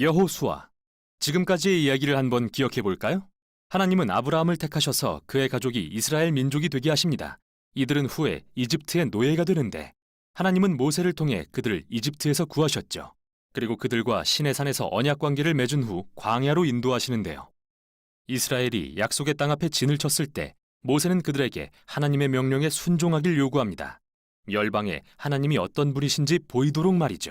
여호수아. 지금까지의 이야기를 한번 기억해 볼까요? 하나님은 아브라함을 택하셔서 그의 가족이 이스라엘 민족이 되게 하십니다. 이들은 후에 이집트의 노예가 되는데 하나님은 모세를 통해 그들을 이집트에서 구하셨죠. 그리고 그들과 시내산에서 언약 관계를 맺은 후 광야로 인도하시는데요. 이스라엘이 약속의 땅 앞에 진을 쳤을 때 모세는 그들에게 하나님의 명령에 순종하길 요구합니다. 열방에 하나님이 어떤 분이신지 보이도록 말이죠.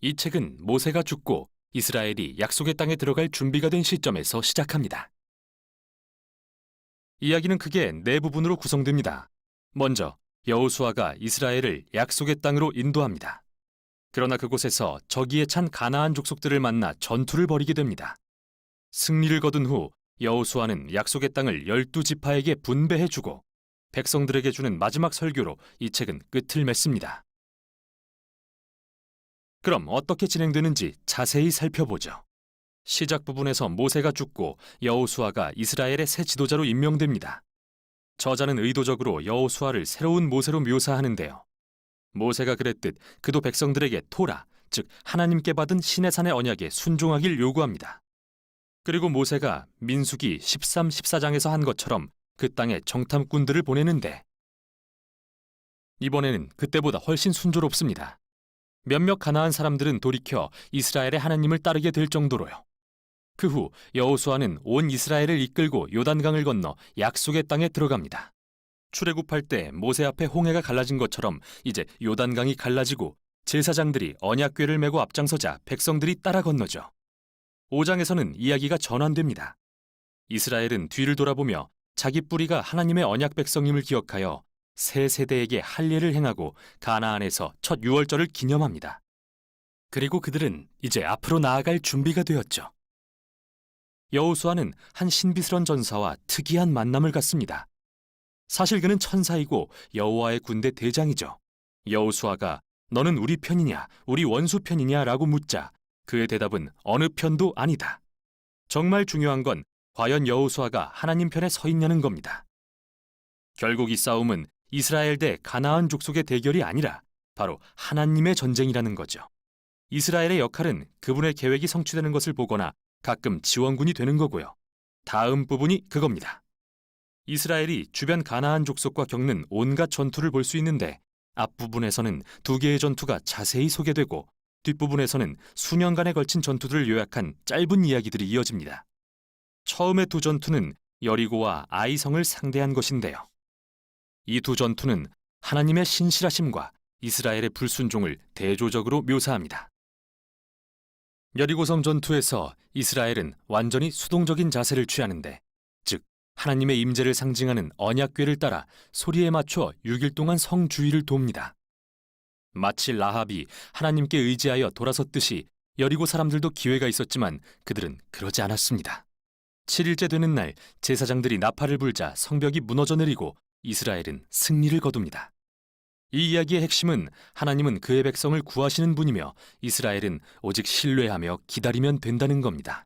이 책은 모세가 죽고 이스라엘이 약속의 땅에 들어갈 준비가 된 시점에서 시작합니다. 이야기는 크게 네 부분으로 구성됩니다. 먼저 여호수아가 이스라엘을 약속의 땅으로 인도합니다. 그러나 그곳에서 저기에 찬 가나안 족속들을 만나 전투를 벌이게 됩니다. 승리를 거둔 후 여호수아는 약속의 땅을 열두 지파에게 분배해 주고 백성들에게 주는 마지막 설교로 이 책은 끝을 맺습니다. 그럼 어떻게 진행되는지 자세히 살펴보죠. 시작 부분에서 모세가 죽고 여호수아가 이스라엘의 새 지도자로 임명됩니다. 저자는 의도적으로 여호수아를 새로운 모세로 묘사하는데요. 모세가 그랬듯 그도 백성들에게 토라, 즉 하나님께 받은 신의 산의 언약에 순종하길 요구합니다. 그리고 모세가 민수기 13, 14장에서 한 것처럼 그 땅에 정탐꾼들을 보내는데 이번에는 그때보다 훨씬 순조롭습니다. 몇몇 가나안 사람들은 돌이켜 이스라엘의 하나님을 따르게 될 정도로요. 그 후 여호수아는 온 이스라엘을 이끌고 요단강을 건너 약속의 땅에 들어갑니다. 출애굽할 때 모세 앞에 홍해가 갈라진 것처럼 이제 요단강이 갈라지고 제사장들이 언약궤를 메고 앞장서자 백성들이 따라 건너죠. 5장에서는 이야기가 전환됩니다. 이스라엘은 뒤를 돌아보며 자기 뿌리가 하나님의 언약 백성임을 기억하여 새 세대에게 할례를 행하고 가나안에서 첫 유월절을 기념합니다. 그리고 그들은 이제 앞으로 나아갈 준비가 되었죠. 여호수아는 한 신비스런 전사와 특이한 만남을 갖습니다. 사실 그는 천사이고 여호와의 군대 대장이죠. 여호수아가 너는 우리 편이냐, 우리 원수 편이냐라고 묻자 그의 대답은 어느 편도 아니다. 정말 중요한 건 과연 여호수아가 하나님 편에 서 있냐는 겁니다. 결국 이 싸움은 이스라엘 대 가나안 족속의 대결이 아니라 바로 하나님의 전쟁이라는 거죠. 이스라엘의 역할은 그분의 계획이 성취되는 것을 보거나 가끔 지원군이 되는 거고요. 다음 부분이 그겁니다. 이스라엘이 주변 가나안 족속과 겪는 온갖 전투를 볼 수 있는데 앞부분에서는 두 개의 전투가 자세히 소개되고 뒷부분에서는 수년간에 걸친 전투들을 요약한 짧은 이야기들이 이어집니다. 처음의 두 전투는 여리고와 아이성을 상대한 것인데요. 이 두 전투는 하나님의 신실하심과 이스라엘의 불순종을 대조적으로 묘사합니다. 여리고성 전투에서 이스라엘은 완전히 수동적인 자세를 취하는데, 즉 하나님의 임재를 상징하는 언약궤를 따라 소리에 맞춰 6일 동안 성 주위를 돕니다. 마치 라합이 하나님께 의지하여 돌아섰듯이 여리고 사람들도 기회가 있었지만 그들은 그러지 않았습니다. 7일째 되는 날 제사장들이 나팔을 불자 성벽이 무너져 내리고 이스라엘은 승리를 거둡니다. 이 이야기의 핵심은 하나님은 그의 백성을 구하시는 분이며 이스라엘은 오직 신뢰하며 기다리면 된다는 겁니다.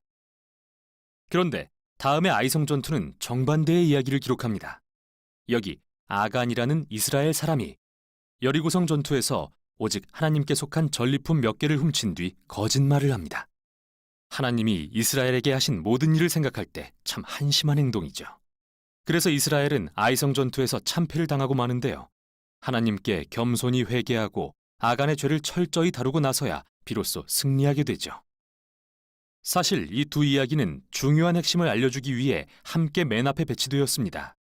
그런데 다음의 아이성 전투는 정반대의 이야기를 기록합니다. 여기 아간이라는 이스라엘 사람이 여리고성 전투에서 오직 하나님께 속한 전리품 몇 개를 훔친 뒤 거짓말을 합니다. 하나님이 이스라엘에게 하신 모든 일을 생각할 때 참 한심한 행동이죠. 그래서 이스라엘은 아이성 전투에서 참패를 당하고 마는데요. 하나님께 겸손히 회개하고 아간의 죄를 철저히 다루고 나서야 비로소 승리하게 되죠. 사실 이 두 이야기는 중요한 핵심을 알려주기 위해 함께 맨 앞에 배치되었습니다.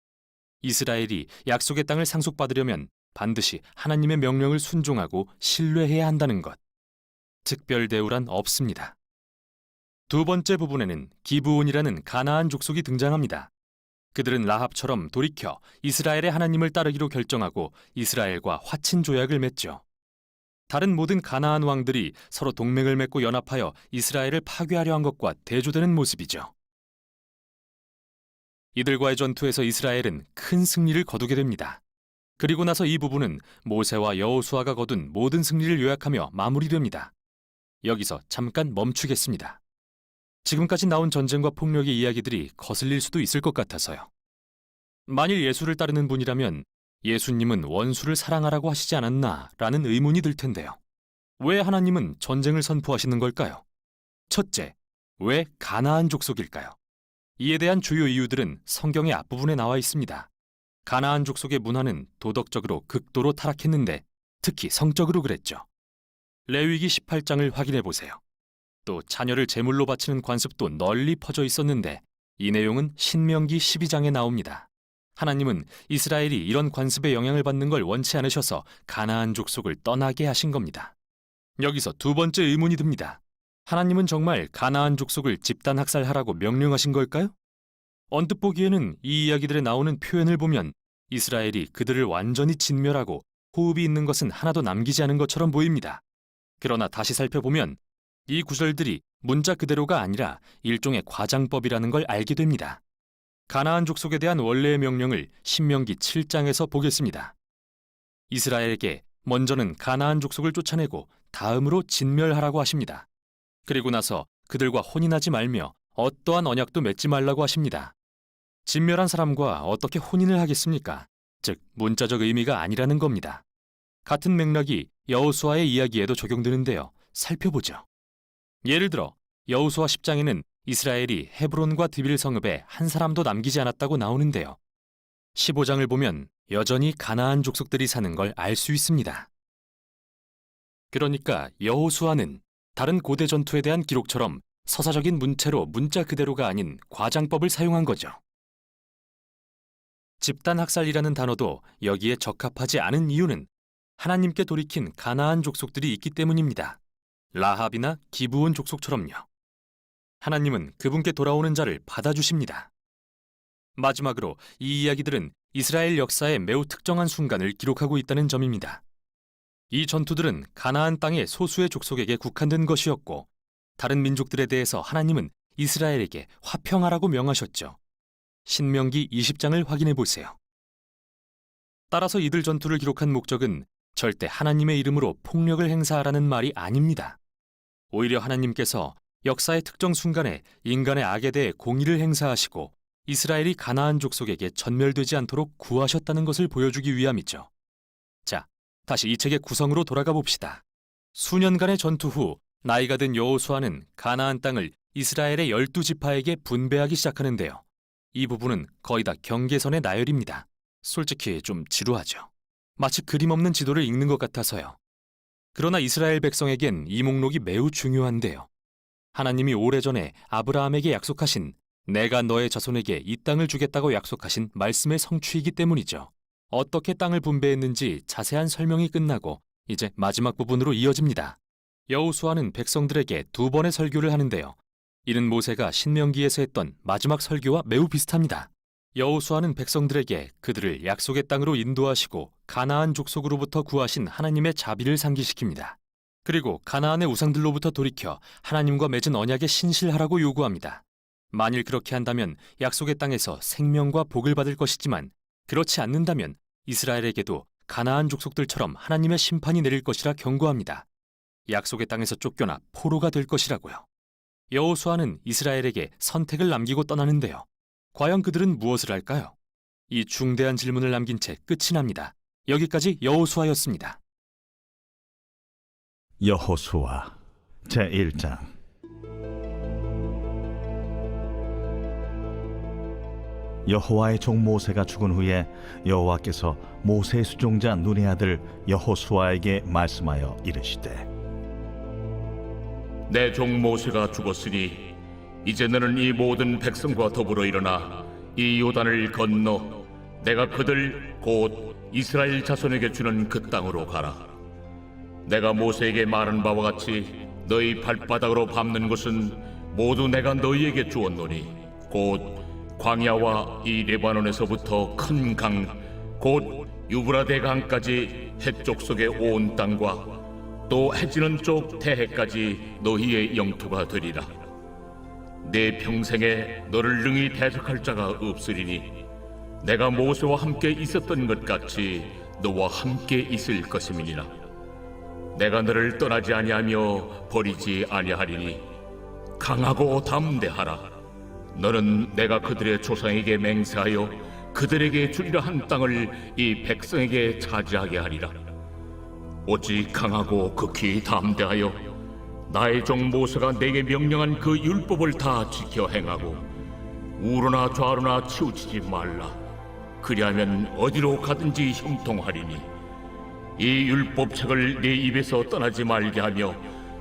이스라엘이 약속의 땅을 상속받으려면 반드시 하나님의 명령을 순종하고 신뢰해야 한다는 것. 특별 대우란 없습니다. 두 번째 부분에는 기브온이라는 가나안 족속이 등장합니다. 그들은 라합처럼 돌이켜 이스라엘의 하나님을 따르기로 결정하고 이스라엘과 화친 조약을 맺죠. 다른 모든 가나안 왕들이 서로 동맹을 맺고 연합하여 이스라엘을 파괴하려 한 것과 대조되는 모습이죠. 이들과의 전투에서 이스라엘은 큰 승리를 거두게 됩니다. 그리고 나서 이 부분은 모세와 여호수아가 거둔 모든 승리를 요약하며 마무리됩니다. 여기서 잠깐 멈추겠습니다. 지금까지 나온 전쟁과 폭력의 이야기들이 거슬릴 수도 있을 것 같아서요. 만일 예수를 따르는 분이라면 예수님은 원수를 사랑하라고 하시지 않았나 라는 의문이 들 텐데요. 왜 하나님은 전쟁을 선포하시는 걸까요? 첫째, 왜 가나안 족속일까요? 이에 대한 주요 이유들은 성경의 앞부분에 나와 있습니다. 가나안 족속의 문화는 도덕적으로 극도로 타락했는데 특히 성적으로 그랬죠. 레위기 18장을 확인해 보세요. 또 자녀를 제물로 바치는 관습도 널리 퍼져 있었는데 이 내용은 신명기 12장에 나옵니다. 하나님은 이스라엘이 이런 관습의 영향을 받는 걸 원치 않으셔서 가나안 족속을 떠나게 하신 겁니다. 여기서 두 번째 의문이 듭니다. 하나님은 정말 가나안 족속을 집단 학살하라고 명령하신 걸까요? 언뜻 보기에는 이 이야기들에 나오는 표현을 보면 이스라엘이 그들을 완전히 진멸하고 호흡이 있는 것은 하나도 남기지 않은 것처럼 보입니다. 그러나 다시 살펴보면 이 구절들이 문자 그대로가 아니라 일종의 과장법이라는 걸 알게 됩니다. 가나안 족속에 대한 원래의 명령을 신명기 7장에서 보겠습니다. 이스라엘에게 먼저는 가나안 족속을 쫓아내고 다음으로 진멸하라고 하십니다. 그리고 나서 그들과 혼인하지 말며 어떠한 언약도 맺지 말라고 하십니다. 진멸한 사람과 어떻게 혼인을 하겠습니까? 즉 문자적 의미가 아니라는 겁니다. 같은 맥락이 여호수아의 이야기에도 적용되는데요. 살펴보죠. 예를 들어 여호수아 10장에는 이스라엘이 헤브론과 드빌 성읍에 한 사람도 남기지 않았다고 나오는데요. 15장을 보면 여전히 가나안 족속들이 사는 걸 알 수 있습니다. 그러니까 여호수아는 다른 고대 전투에 대한 기록처럼 서사적인 문체로 문자 그대로가 아닌 과장법을 사용한 거죠. 집단 학살이라는 단어도 여기에 적합하지 않은 이유는 하나님께 돌이킨 가나안 족속들이 있기 때문입니다. 라합이나 기브온 족속처럼요. 하나님은 그분께 돌아오는 자를 받아주십니다. 마지막으로 이 이야기들은 이스라엘 역사의 매우 특정한 순간을 기록하고 있다는 점입니다. 이 전투들은 가나안 땅의 소수의 족속에게 국한된 것이었고 다른 민족들에 대해서 하나님은 이스라엘에게 화평하라고 명하셨죠. 신명기 20장을 확인해 보세요. 따라서 이들 전투를 기록한 목적은 절대 하나님의 이름으로 폭력을 행사하라는 말이 아닙니다. 오히려 하나님께서 역사의 특정 순간에 인간의 악에 대해 공의를 행사하시고 이스라엘이 가나안 족속에게 전멸되지 않도록 구하셨다는 것을 보여주기 위함이죠. 자, 다시 이 책의 구성으로 돌아가 봅시다. 수년간의 전투 후 나이가 든 여호수아는 가나안 땅을 이스라엘의 열두 지파에게 분배하기 시작하는데요. 이 부분은 거의 다 경계선의 나열입니다. 솔직히 좀 지루하죠. 마치 그림 없는 지도를 읽는 것 같아서요. 그러나 이스라엘 백성에겐 이 목록이 매우 중요한데요. 하나님이 오래전에 아브라함에게 약속하신 내가 너의 자손에게 이 땅을 주겠다고 약속하신 말씀의 성취이기 때문이죠. 어떻게 땅을 분배했는지 자세한 설명이 끝나고 이제 마지막 부분으로 이어집니다. 여호수아는 백성들에게 두 번의 설교를 하는데요. 이는 모세가 신명기에서 했던 마지막 설교와 매우 비슷합니다. 여호수아는 백성들에게 그들을 약속의 땅으로 인도하시고 가나안 족속으로부터 구하신 하나님의 자비를 상기시킵니다. 그리고 가나안의 우상들로부터 돌이켜 하나님과 맺은 언약에 신실하라고 요구합니다. 만일 그렇게 한다면 약속의 땅에서 생명과 복을 받을 것이지만 그렇지 않는다면 이스라엘에게도 가나안 족속들처럼 하나님의 심판이 내릴 것이라 경고합니다. 약속의 땅에서 쫓겨나 포로가 될 것이라고요. 여호수아는 이스라엘에게 선택을 남기고 떠나는데요. 과연 그들은 무엇을 할까요? 이 중대한 질문을 남긴 채 끝이 납니다. 여기까지 여호수아였습니다. 여호수아 제1장 여호와의 종 모세가 죽은 후에 여호와께서 모세의 수종자 눈의 아들 여호수아에게 말씀하여 이르시되 내 종 모세가 죽었으니 이제 너는 이 모든 백성과 더불어 일어나 이 요단을 건너 내가 그들 곧 이스라엘 자손에게 주는 그 땅으로 가라. 내가 모세에게 말한 바와 같이 너희 발바닥으로 밟는 것은 모두 내가 너희에게 주었노니 곧 광야와 이 레바논에서부터 큰 강 곧 유브라데 강까지 해쪽 속의 온 땅과 또 해지는 쪽 태해까지 너희의 영토가 되리라. 내 평생에 너를 능히 대적할 자가 없으리니 내가 모세와 함께 있었던 것 같이 너와 함께 있을 것임이니라. 내가 너를 떠나지 아니하며 버리지 아니하리니 강하고 담대하라. 너는 내가 그들의 조상에게 맹세하여 그들에게 주리라 한 땅을 이 백성에게 차지하게 하리라. 오직 강하고 극히 담대하여 나의 종 모세가 내게 명령한 그 율법을 다 지켜 행하고 우로나 좌로나 치우치지 말라. 그리하면 어디로 가든지 형통하리니 이 율법책을 내 입에서 떠나지 말게 하며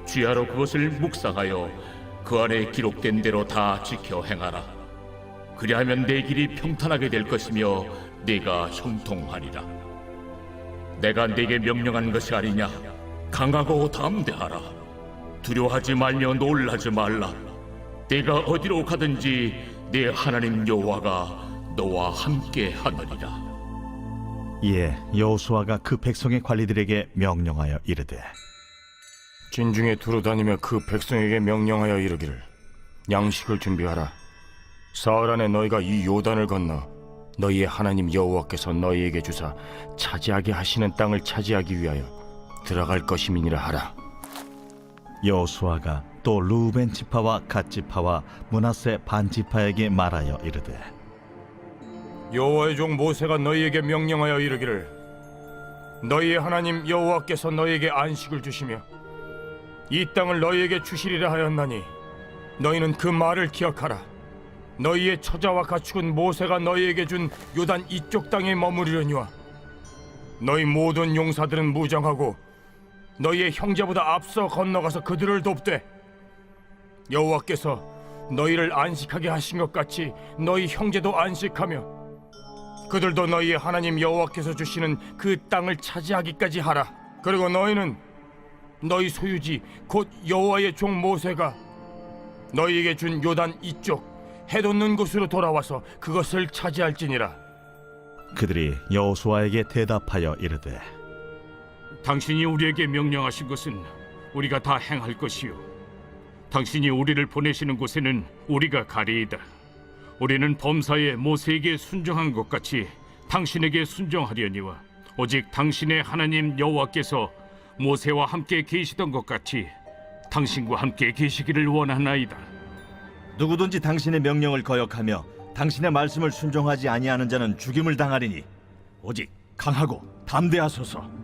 주야로 그것을 묵상하여 그 안에 기록된 대로 다 지켜 행하라. 그리하면 내 길이 평탄하게 될 것이며 내가 형통하리라. 내가 네게 명령한 것이 아니냐? 강하고 담대하라. 두려워하지 말며 놀라지 말라. 내가 어디로 가든지 내 하나님 여호와가 너와 함께 하느니라. 이에 여호수아가 그 백성의 관리들에게 명령하여 이르되 진중에 두루 다니며 그 백성에게 명령하여 이르기를 양식을 준비하라 사흘 안에 너희가 이 요단을 건너 너희의 하나님 여호와께서 너희에게 주사 차지하게 하시는 땅을 차지하기 위하여 들어갈 것임이니라 하라 여호수아가 또 루벤 지파와 갓 지파와 문하세 반 지파에게 말하여 이르되 여호와의 종 모세가 너희에게 명령하여 이르기를 너희의 하나님 여호와께서 너희에게 안식을 주시며 이 땅을 너희에게 주시리라 하였나니 너희는 그 말을 기억하라. 너희의 처자와 가축은 모세가 너희에게 준 요단 이쪽 땅에 머무르려니와 너희 모든 용사들은 무장하고 너희의 형제보다 앞서 건너가서 그들을 돕되 여호와께서 너희를 안식하게 하신 것 같이 너희 형제도 안식하며 그들도 너희의 하나님 여호와께서 주시는 그 땅을 차지하기까지 하라. 그리고 너희는 너희 소유지 곧 여호와의 종 모세가 너희에게 준 요단 이쪽 해돋는 곳으로 돌아와서 그것을 차지할지니라. 그들이 여호수아에게 대답하여 이르되 당신이 우리에게 명령하신 것은 우리가 다 행할 것이요. 당신이 우리를 보내시는 곳에는 우리가 가리이다. 우리는 범사에 모세에게 순종한 것 같이 당신에게 순종하려니와 오직 당신의 하나님 여호와께서 모세와 함께 계시던 것 같이 당신과 함께 계시기를 원하나이다. 누구든지 당신의 명령을 거역하며 당신의 말씀을 순종하지 아니하는 자는 죽임을 당하리니 오직 강하고 담대하소서.